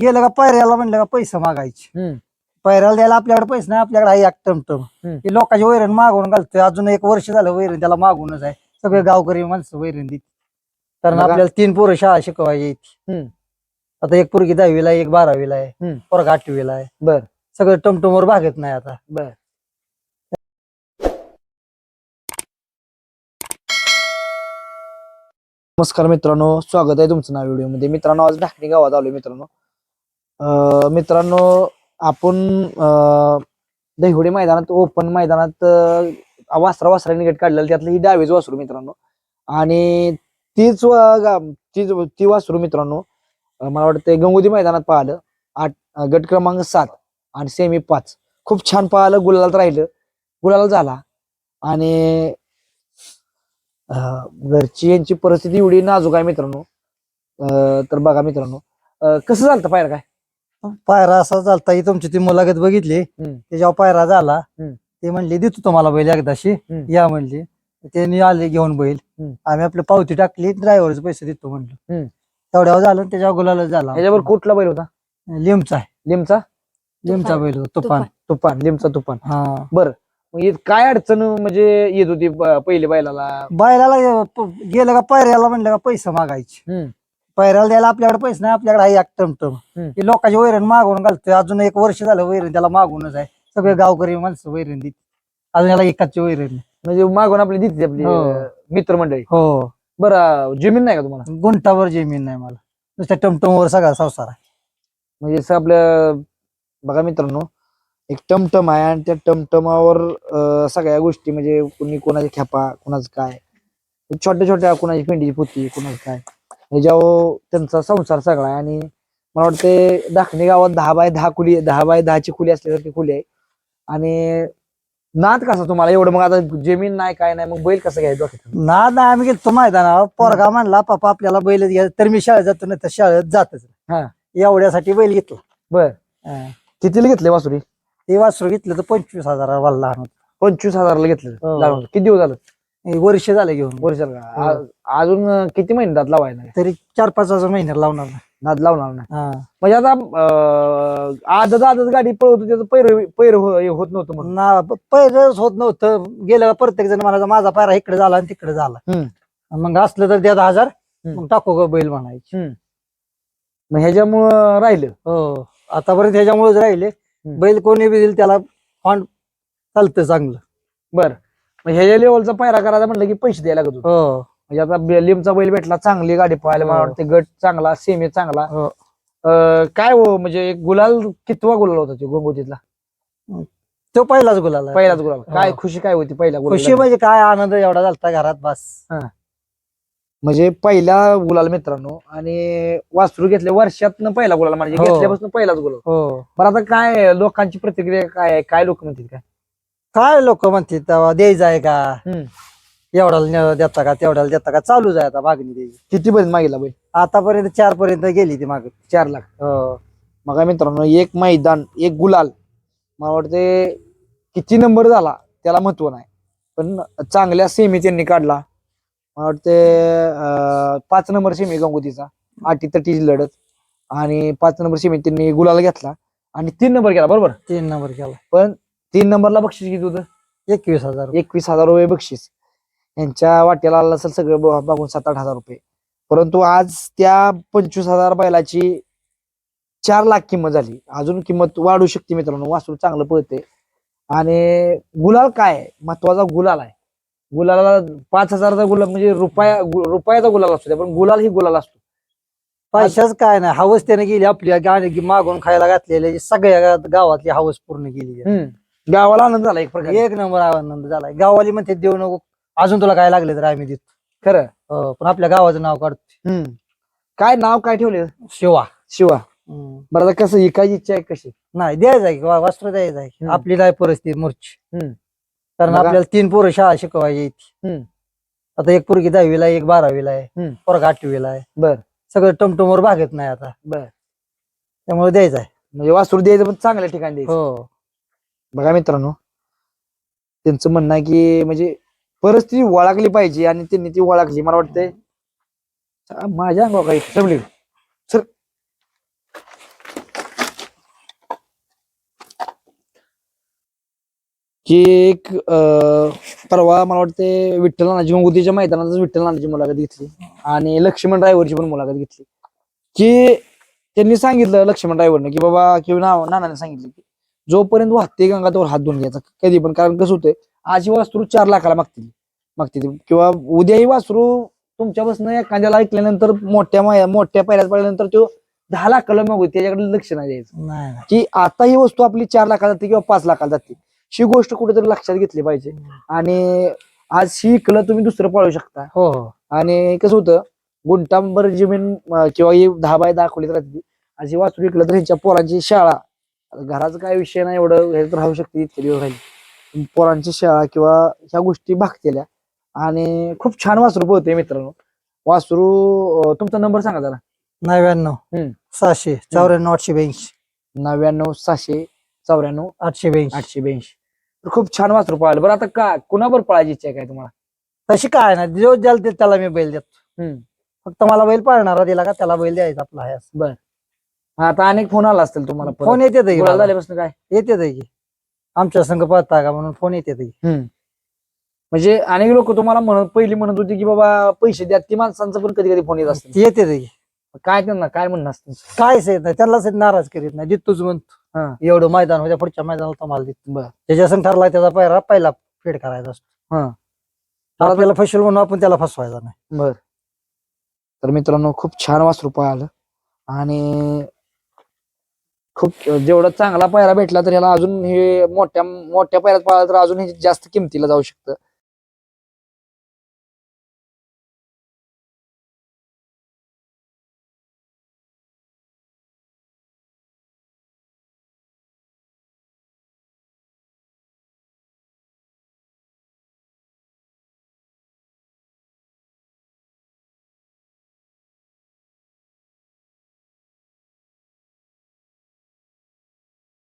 गेलं का पायऱ्याला म्हणलं का पैसे मागायचे. पायऱ्याला द्यायला आपल्याकडे पैसे नाही आपल्याकडे आहे एक टमटम. हम्म. ते लोकांची वैरण मागवून घालतोय. अजून एक वर्ष झालं वैरण त्याला मागूनच आहे. सगळे गावकरी माणसं वैरण देत. कारण बघा. आपल्याला तीन पोरं शाळा शिकवायची. हम्म. आता एक पोरगी दहावीला आहे, एक बारावीला आहे. हम्म. पोरगा आठवीला आहे. बर. सगळं टमटमवर भागत नाही आता. बर. नमस्कार मित्रांनो स्वागत आहे तुमचं नाव व्हिडिओमध्ये. मित्रांनो आज ढाकणी गावात आलोय मित्रांनो. मित्रांनो आपण अं, दहिवडे मैदानात ओपन मैदानात वासरा वासराने गट काढलेलं त्यातलं ही डावीच वासरू मित्रांनो. आणि तीच तीच ती वासरू मित्रांनो मला वाटतं गंगोदी मैदानात पाहिलं. आठ गट क्रमांक सात आणि सेमी पाच. खूप छान पाहिलं गुलालात राहिलं. गुलाला झाला. आणि घरची यांची परिस्थिती एवढी नाजूक आहे मित्रांनो. तर बघा मित्रांनो कसं झालं पाहिलं काय? पायरा असा चालता ही तुमची ती मुलाखत बघितली. हम्म. त्याच्यावर पायरा झाला हम्म. ते म्हणले देतो तुम्हाला बैल एकदाशी. हम्म. या म्हणले. त्यांनी आले घेऊन बैल. हम्म. आम्ही आपली पावती टाकली ड्रायव्हरचे पैसे देतो म्हणलं. हम्म. तेवढ्यावर झालं आणि त्याच्यावर गुलाला झाला. ह्याच्यावर कुठला बैल होता? लिमचा आहे. लिमचा? लिमचा बैल होता तुफान. तुफान. लिमचा तुफान. हा. मग हे काय अडचण म्हणजे येत होती प- पहिली बैलाला? बैलाला प- गेलं का पायऱ्याला म्हणलं का पैसे मागायचे. हम्म. पायऱ्याला द्यायला आपल्याकडे पैसे नाही आपल्याकडे आहे एक टमटम. हम्म. लोकांची वैरण मागवून घालतोय. अजून एक वर्ष झालं वैरण त्याला मागूनच आहे. सगळे गावकरी माणसं वैरण देत अजून याला एकाची वैरण नाही. म्हणजे मागून आपली दिसते आपली हो. अं, मित्रमंडळी. हो. बरं जमीन नाही का तुम्हाला? गुंठावर जमीन नाही मला. नुसत्या टमटमवर सगळा संसार आहे. म्हणजे असं आपलं बघा मित्रांनो एक टमटम आहे आणि त्या टमटमावर अं, सगळ्या गोष्टी म्हणजे कुणी कोणाच्या खेपा कुणाचं काय? छोट्या छोट्या कुणाची पेंडीची पोती कुणाचं काय? ह्याच्यावर त्यांचा संसार सगळा आहे आणि मला वाटते दाखणी गावात दहा बाय दहा खुली दहा बाय दहाची खुली असल्यासारखी खुली आहे आणि नाद कसा तुम्हाला एवढं मग आता जमीन नाही काय नाही मग बैल कसं घ्यायचं डोक्यात? ना ना आम्ही गेलो मैदानावर पोरगा म्हणला पप्पा आपल्याला बैल घ्या तर मी शाळेत जातो नाही तर शाळेत जातच हा. नाही. एवढ्यासाठी बैल घेतला बर हा. कितीला घेतले वासुरी ते वासरू घेतलं तर पंचवीस हजार वाला लहान होतं. पंचवीस हजारला घेतलं हो. किती दिवस झालं हे वर्ष झाले घेऊन वर्षाला का? हो. आ- अजून किती महिने दात लावायला तरी चार पाच हजार महिन्याला लावणार नाही. नाद लावणार नाही हा. म्हणजे आता अं, आदत आदत गाडी पळवत होती, त्याचं पैर पैर हो- हे होत नव्हतं म्हणून ना पहिलंच होत नव्हतं गेलं प्रत्येक जण म्हणायचा माझा पायरा इकडे झाला आणि तिकडे झाला हम्म. मग असलं तर द्या दहा हजार हम्म. मग टाकू ग बैल म्हणायचे मग ह्याच्यामुळं राहिलं हो आतापर्यंत ह्याच्यामुळेच राहिले. बैल कोणी बी दिल त्याला फॉन्ट चालतं चांगलं बर मग ह्याच्या लेवलचा पायरा करायचा म्हटलं की पैसे द्यायला लागत होते. हो म्हणजे आता लिमचा बैल भेटला चांगली गाडी पाहायला मला हो. वाटते गट चांगला सेमी चांगला हो. अं, काय हो म्हणजे एक गुलाल कितवा गुलाल होता तो गोंगोतीतला तो पहिलाच गुलाला पहिलाच गुलाल काय हो. खुशी काय होती पहिला खुशी म्हणजे काय आनंद एवढा झालता घरात बस म्हणजे पहिला गुलाल मित्रांनो आणि वासरू घेतले वर्षातनं पहिला गुलाल म्हणजे हो. घेतल्यापासून पहिलाच गुलाल हो बरं आता काय लोकांची प्रतिक्रिया काय आहे? काय लोक म्हणतील काय काय लोक म्हणते तेव्हा द्यायचं आहे का? हम्म. एवढ्याला न- देता का तेवढ्याला देता का? चालूच आहे आता मागणी द्यायची किती पर्यंत मागितला बैल? आतापर्यंत चार पर्यंत गेली ती माग चार लाख. मग काय मित्रांनो एक मैदान एक गुलाल. मला वाटते किती नंबर झाला त्याला महत्त्व नाही. पण चांगल्या सेमी त्यांनी काढला. मला वाटते अं, पाच नंबर सेमी गंगोतीचा. आठी तटीची लढत. आणि पाच नंबर सेमी त्यांनी गुलाल घेतला. आणि तीन नंबर केला बरोबर? तीन नंबर केला. पण तीन नंबरला बक्षीस किती होतं? एकवीस हजार. एकवीस हजार रुपये बक्षीस. यांच्या वाट्याला आलं असेल सगळं ब- बघून सात आठ हजार रुपये. परंतु आज त्या पंचवीस हजार बैलाची चार लाख किंमत झाली. अजून किंमत वाढू शकते मित्रांनो. वासरू चांगलं पळते आणि गुलाल काय आहे? महत्त्वाचा गुलाल आहे. गुलाला पाच हजारचा गुलाल म्हणजे रुपया गु- रुपयाचा गुलाल असतो त्या, पण गुलाल ही गुलाल असतो. पैशाच काय नाही. हवस त्याने गेली आपली गाणी मागून खायला घातलेली सगळ्या गावातली हवस पूर्ण केली. हम्म. गावाला आनंद झाला एक प्रकारे. एक नंबर आनंद झालाय गावाली म्हणते देऊ नको. अजून तुला काय लागले तर आम्ही देतो. खरं? हो, पण आपल्या गावाचं नाव काढतो हम्म. काय नाव काय ठेवले शिवा. शिवा. हम्म. बरं आता कसं इकायची इच्छा आहे कशी? नाही द्यायचं आहे किंवा वस्त्र द्यायचं आहे. हम्म. आपली नाही परिस्थिती मूर्ची. हम्म. कारण बघा. आपल्याला तीन पोरं शाळा शिकवायची हम्म. आता एक पोरगी दहावीला आहे, एक बारावीला आहे. हम्म. पोरगा आठवीला आहे. बर. सगळं टमटमवर भागत नाही आता. बर. त्यामुळे द्यायचं आहे. म्हणजे वासरू द्यायचं पण चांगल्या ठिकाणी द्यायचं. हो. बघा मित्रांनो त्यांचं म्हणणं आहे की म्हणजे परिस्थिती ओळखली पाहिजे आणि त्यांनी ती ओळखली. मला वाटतंय माझ्या अंगा काही जमली सर. की एक परवा मला वाटते विठ्ठल नानाजी गंगुतीच्या मैदानातच विठ्ठल नानाची मुलाखत घेतली आणि लक्ष्मण ड्रायव्हरची पण मुलाखत घेतली. की त्यांनी सांगितलं लक्ष्मण ड्रायव्हरनं की बाबा किंवा नानाने सांगितलं की जोपर्यंत वाहते गंगा तोवर हात धुवून घ्यायचा कधी पण कारण कसं होतंय आज ही वासरू चार लाखाला मागतील मागतील. किंवा उद्याही वासरू तुमच्यापासून एखाद्याला ऐकल्यानंतर मोठ्या मोठ्या पायऱ्यात पडल्यानंतर तो दहा लाखाला मागू त्याच्याकडे लक्ष नाही द्यायचं. की आता ही वस्तू आपली चार लाखाला जाते किंवा पाच लाखाला जाते ही गोष्ट कुठेतरी लक्षात घेतली पाहिजे. आणि आज ही इकलं तुम्ही दुसरं पळू शकता. हो हो. आणि कसं होतं गुंटांबर जमीन किंवा ही दहा बाय दहा खोलीत राहते आज ही वाचून इकलं तर ह्यांच्या पोरांची शाळा घराचा काय विषय नाही एवढं ह्याच्यात राहू शकते इतके दिवस राहील. पोरांची शाळा किंवा ह्या गोष्टी भागतेल्या. आणि खूप छान वासरू पोहते मित्रांनो. वासरू तुमचा नंबर सांगा जरा. नव्याण्णव. सहाशे चौऱ्याण्णव आठशे ब्याऐंशी. नव्याण्णव सहाशे चौऱ्याण्णव आठशे ब्याऐंशी. आठशे ब्याऐंशी. तर खूप छान वासरू पळालं. बरं आता का कुणावर पळायची इच्छा आहे काय तुम्हाला? तशी काय नाही. जो ज्याला त्याला मी बैल देतो. फक्त मला बैल पाळणारा दिला का त्याला बैल द्यायचा आपला असं. हा, आता अनेक फोन आला असतील तुम्हाला. फोन येते गुलाल झाल्यापासून काय? येते की. आमच्या संघ पाहता का म्हणून फोन येते म्हणजे अनेक लोक तुम्हाला म्हणत पहिली म्हणत होती की बाबा पैसे द्या. ती माणसांचा पण कधी कधी फोन येत असतील येते की. काय त्यांना काय म्हणणं असतं? कायच येत नाही. त्यालाच नाराज करीत नाही. देतोच हा. म्हणतो एवढं मैदान होत्या पुढच्या मैदानाला तुम्हाला देतो बरं. त्याच्या संग ठरला त्याचा पहिला पहिला फेड करायचा असतो. हा. आपल्याला फसवेल म्हणून आपण त्याला फसवायचा नाही. बर. तर मित्रांनो खूप छान वासरू पळालं आणि खूप जेवढा चांगला पायरा भेटला तर ह्याला अजून हे मोठ्या मोठ्या पायऱ्यात पाळला तर अजून हे जास्त किमतीला जाऊ शकतं.